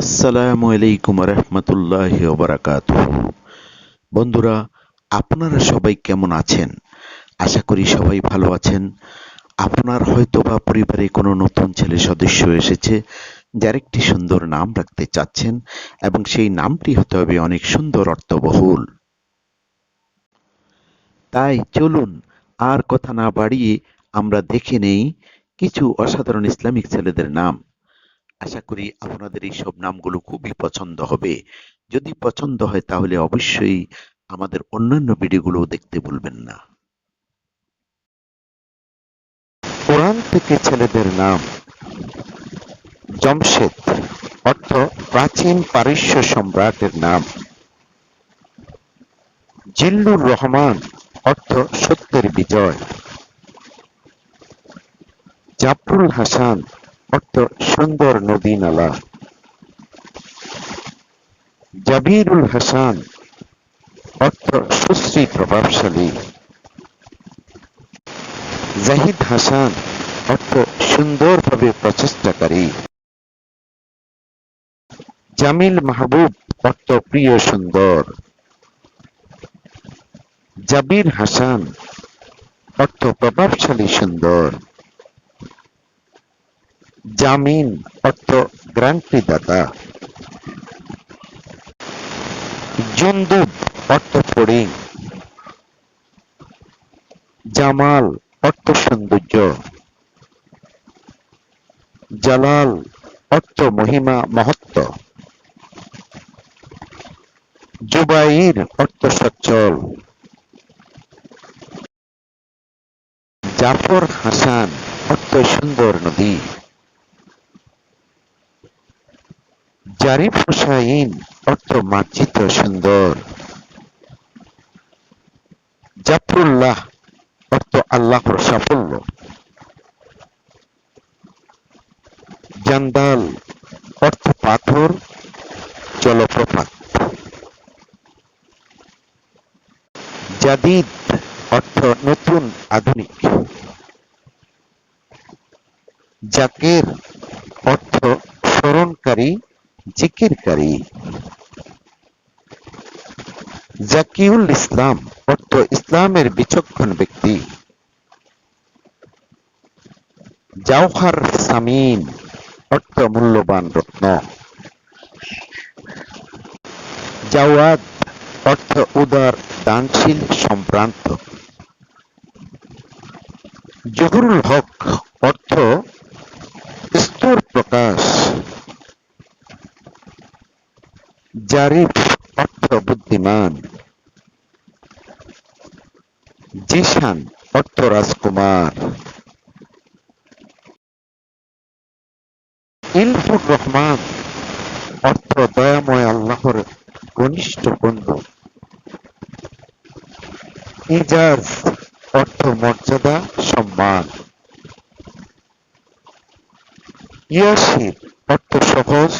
আসসালামু আলাইকুম রহমতুল্লাহ বারাকাত বন্ধুরা, আপনারা সবাই কেমন আছেন? আশা করি সবাই ভালো আছেন। আপনার হয়তো বা পরিবারে কোনো নতুন ছেলে সদস্য এসেছে, যার একটি সুন্দর নাম রাখতে চাচ্ছেন, এবং সেই নামটি হতে হবে অনেক সুন্দর অর্থবহুল। তাই চলুন, আর কথা না বাড়িয়ে আমরা দেখে নেই কিছু অসাধারণ ইসলামিক ছেলেদের নাম। আশা করি আপনাদের এই সব নামগুলো খুবই পছন্দ হবে। যদি পছন্দ হয় তাহলে অবশ্যই আমাদের অন্যান্য ভিডিওগুলো দেখতে ভুলবেন না। কোরআন থেকে ছেলেদের নাম জমশেদ, অর্থ প্রাচীন পারস্য সম্রাটের নাম। জিল্লুর রহমান, অর্থ সত্যের বিজয়। জাফরুল হাসান অর্থ সুন্দর নদী নালা। জাবিরুল হাসান, অর্থ সুশ্রী প্রভাবশালী জাহিদ হাসান, অর্থ সুন্দরভাবে প্রচেষ্টাকারী। জামিল মাহবুব, অর্থ প্রিয় সুন্দর। জাবির হাসান, অর্থ প্রভাবশালী সুন্দর। জামিন অর্থ গ্রান্টি দাতা জুন্দুব অর্থ ফড়িং জামাল অর্থ সৌন্দর্য জালাল অর্থ মহিমা মহত্ব জুবাইর অর্থ সচ্ছল জাফর হাসান অর্থ সুন্দর নদী জারিফ হুসাইন অর্থ মার্জিত সুন্দর জাফরুল্লাহ, অর্থ আল্লাহর সাফল্য। জান্দাল, অর্থ পাথর, জলপ্রপাত। জাদিদ, অর্থ নতুন আধুনিক। জাকের জাকিউল ইসলাম অর্থ ইসলামের বিচক্ষণ ব্যক্তি। জাওহার সামিন অর্থ মূল্যবান রত্ন। জাওয়াদ অর্থ উদার, দানশীল, সম্ভ্রান্ত। জহুরুল হক অর্থ স্তর প্রকাশ। জারিফ অর্থ বুদ্ধিমান। জিশান, অর্থ রাজকুমার। ইলফুর রহমান, অর্থ দয়াময় আল্লাহর ঘনিষ্ঠ বন্ধু। ইজাজ, অর্থ মর্যাদা, সম্মান। ইয়াসির, অর্থ সহজ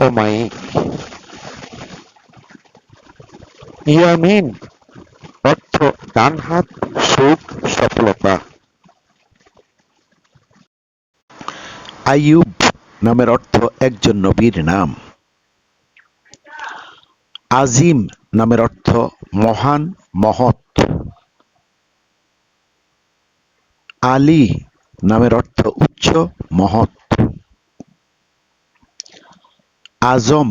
ও মাইক। ইয়ামিন ডান হাত সুখ সফলতা। আইয়ুব নামের অর্থ একজন নবীর নাম। আজিম নামের অর্থ মহান, মহৎ। আলী নামের অর্থ উচ্চ, মহৎ। আজম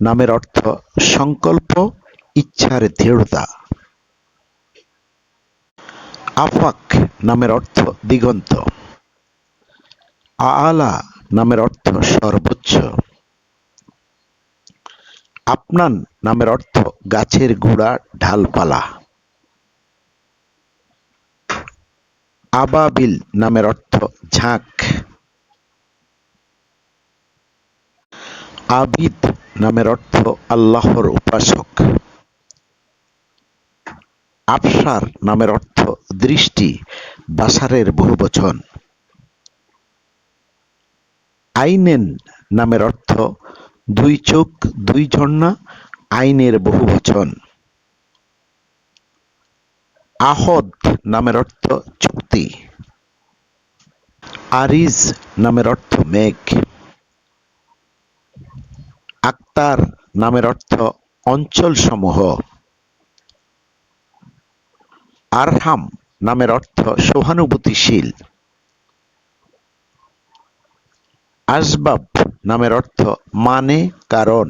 নামের অর্থ সংকল্প, ইচ্ছার দৃঢ়তা। আফাক নামের অর্থ দিগন্ত। আলা নামের অর্থ সর্বোচ্চ। আপনান নামের অর্থ গাছের গুড়া, ঢালপালা। আবাবিল নামের অর্থ ঝাঁক। আবিদ নামের অর্থ আল্লাহর উপাসক। আফসার নামের অর্থ দৃষ্টি বাসারের বহুবচন। আইনেন নামের অর্থ দুই চোখ, দুই ঝর্ণা, আইনের বহুবচন। আহদ নামের অর্থ চুক্তি। আরিজ নামের অর্থ মেঘ। আক্তার নামের অর্থ অঞ্চলসমূহ। আরহাম নামের অর্থ সহানুভূতিশীল। আসবাব নামের অর্থ মানে কারণ।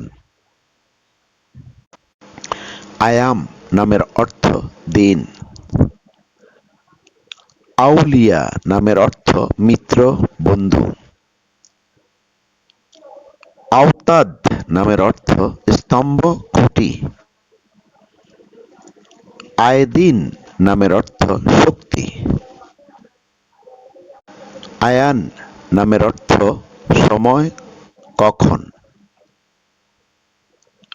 আয়াম নামের অর্থ দিন। আউলিয়া নামের অর্থ মিত্র, বন্ধু। আওতাদ নামের অর্থ স্তম্ভ, খুঁটি। আয়দিন নামের অর্থ শক্তি। আয়ান নামের অর্থ সময়, কখন।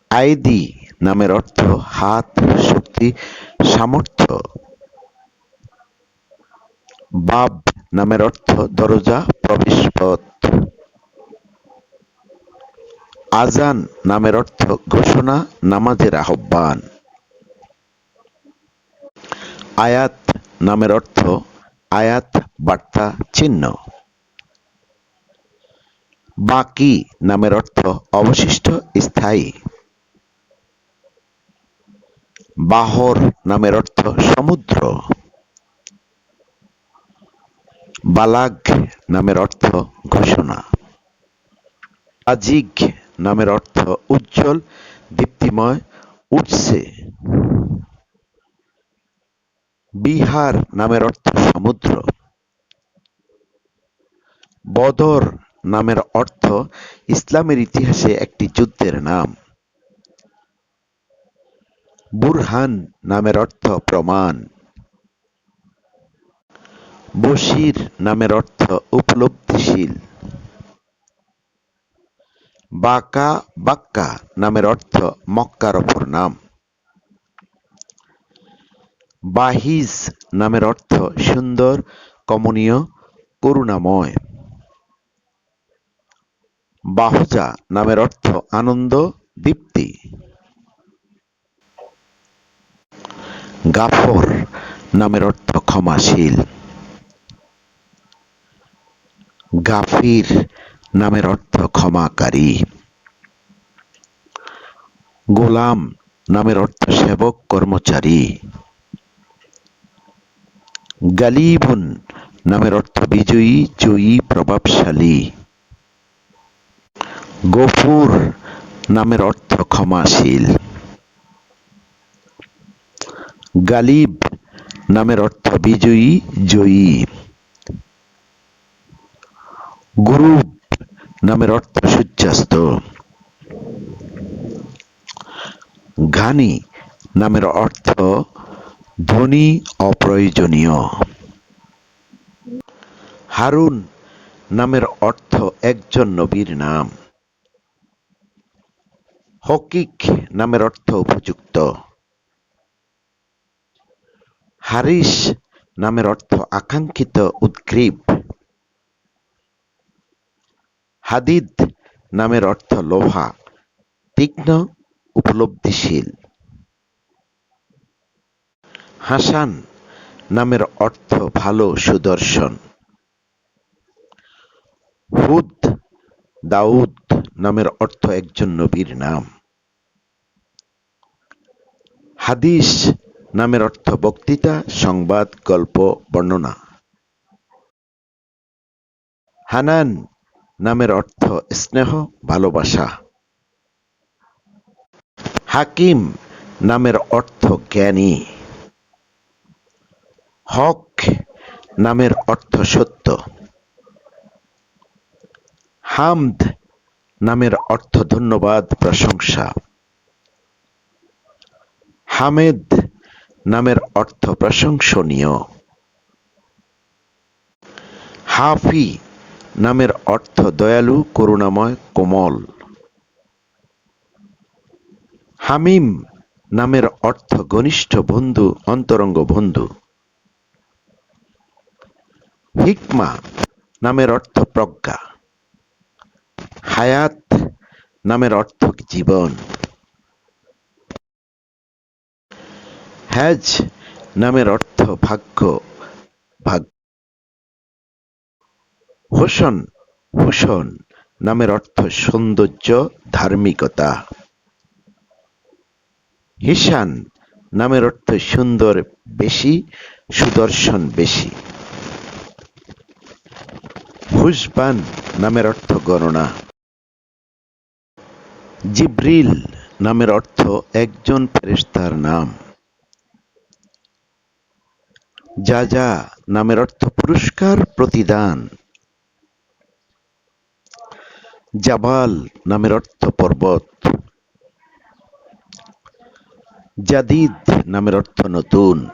আইদি নামের অর্থ হাত, শক্তি, সামর্থ্য। বাব নামের অর্থ দরজা, প্রবেশপথ। আজান নামের অর্থ ঘোষণা, নামাজের আহ্বান। আয়াত নামের অর্থ আয়াত, বার্তা, চিহ্ন। বাকি নামের অর্থ অবশিষ্ট, স্থায়ী। বাহর নামের অর্থ সমুদ্র। বালাগ নামের অর্থ ঘোষণা। আজিগ নামের অর্থ উজ্জ্বল, দীপ্তিময়, উঠছে। বিহার নামের অর্থ সমুদ্র। বদর নামের অর্থ ইসলামের ইতিহাসে একটি যুদ্ধের নাম। বুরহান নামের অর্থ প্রমাণ। বশির নামের অর্থ উপলব্ধিশীল। বাকা বাক্কা নামের অর্থ মক্কার অপর নাম। বাহিজ নামের অর্থ সুন্দর, কমনীয়, করুণাময়। বাহুজা নামের অর্থ আনন্দ, দীপ্তি। গাফর নামের অর্থ ক্ষমাশীল। গাফির নামের অর্থ ক্ষমাকারী। গোলাম নামের অর্থ সেবক কর্মচারী। গালিবুন নামের অর্থ বিজয়ী, জয়ী, প্রভাবশালী। গফুর নামের অর্থ ক্ষমাশীল। গালিব নামের অর্থ বিজয়ী, জয়ী। গুরুব নামের অর্থ সূর্যাস্ত। ঘানি নামের অর্থ ধনী অপ্রয়োজনীয়। হারুন নামের অর্থ একজন নবীর নাম। হকিক নামের অর্থ উপযুক্ত। হারিস নামের অর্থ আকাঙ্ক্ষিত, উদ্গ্রীব। হাদিদ নামের অর্থ লোহা তীক্ষ্ণ, উপলব্ধিশীল। হাসান নামের অর্থ ভালো সুদর্শন। হুদ দাউদ নামের অর্থ একজন নবীর নাম। হাদিস নামের অর্থ বক্তৃতা, সংবাদ, গল্প, বর্ণনা। হানান নামের অর্থ স্নেহ, ভালোবাসা। হাকিম নামের অর্থ জ্ঞানী। হক নামের অর্থ সত্য। হামদ নামের অর্থ ধন্যবাদ, প্রশংসা। হামেদ নামের অর্থ প্রশংসনীয়। হাফি নামের অর্থ দয়ালু, করুণাময়, কোমল। হামিম নামের অর্থ ঘনিষ্ঠ বন্ধু, অন্তরঙ্গ বন্ধু। হিকমা নামের অর্থ প্রজ্ঞা। হায়াত নামের অর্থ জীবন। হ্যাজ নামের অর্থ ভাগ্য ভাগ্য। হোসন ভূষণ নামের অর্থ সৌন্দর্য, ধার্মিকতা। হিসান নামের অর্থ সুন্দর, বেশি, সুদর্শন, বেশি। হুসবান নামের অর্থ গণনা। জিব্রিল নামের অর্থ একজন ফেরেশতার নাম। যা নামের অর্থ পুরস্কার, প্রতিদান। জাবাল নামের অর্থ পর্বত। জাদিদ নামের অর্থ নতুন।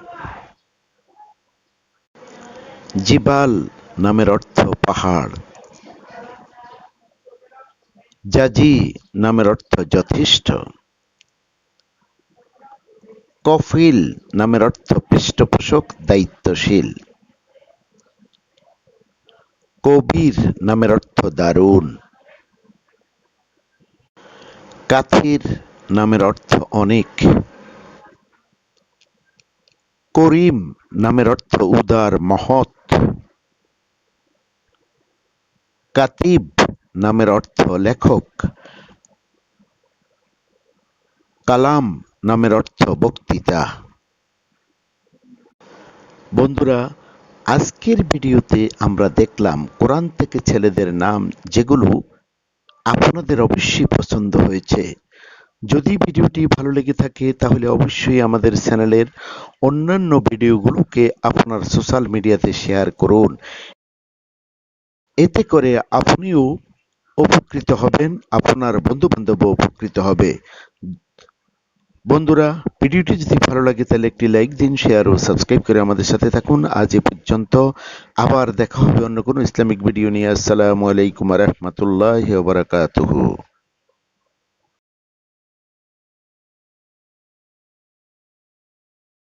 জিবাল নামের অর্থ পাহাড়। জাজি নামের অর্থ যথেষ্ট। কফিল নামের অর্থ পৃষ্ঠপোষক, দায়িত্বশীল। কবির নামের অর্থ দারুণ। কাথির নামের অর্থ অনেক। করিম নামের অর্থ উদার, মহৎ। কাতিব নামের অর্থ লেখক। কালাম নামের অর্থ বক্তৃতা। বন্ধুরা, আজকের ভিডিওতে আমরা দেখলাম কোরআন থেকে ছেলেদের নাম যেগুলো আপনাদের অবশ্যই পছন্দ হয়েছে। যদি ভিডিওটি ভালো লেগে থাকে, তাহলে অবশ্যই আমাদের চ্যানেলের অন্যান্য ভিডিওগুলোকে আপনার সোশ্যাল মিডিয়াতে শেয়ার করুন। এতে করে আপনিও উপকৃত হবেন, আপনার বন্ধু-বান্ধবও উপকৃত হবে। বন্ধুরা, ভিডিওটি যদি ভালো লাগে, তাহলে একটি লাইক দিন, শেয়ার ও সাবস্ক্রাইব করে আমাদের সাথে থাকুন। আজ এ পর্যন্ত। আবার দেখা হবে অন্য কোনো ইসলামিক ভিডিও নিয়ে। আসসালামু আলাইকুম রহমতুল্লাহ বারাকাতুহু।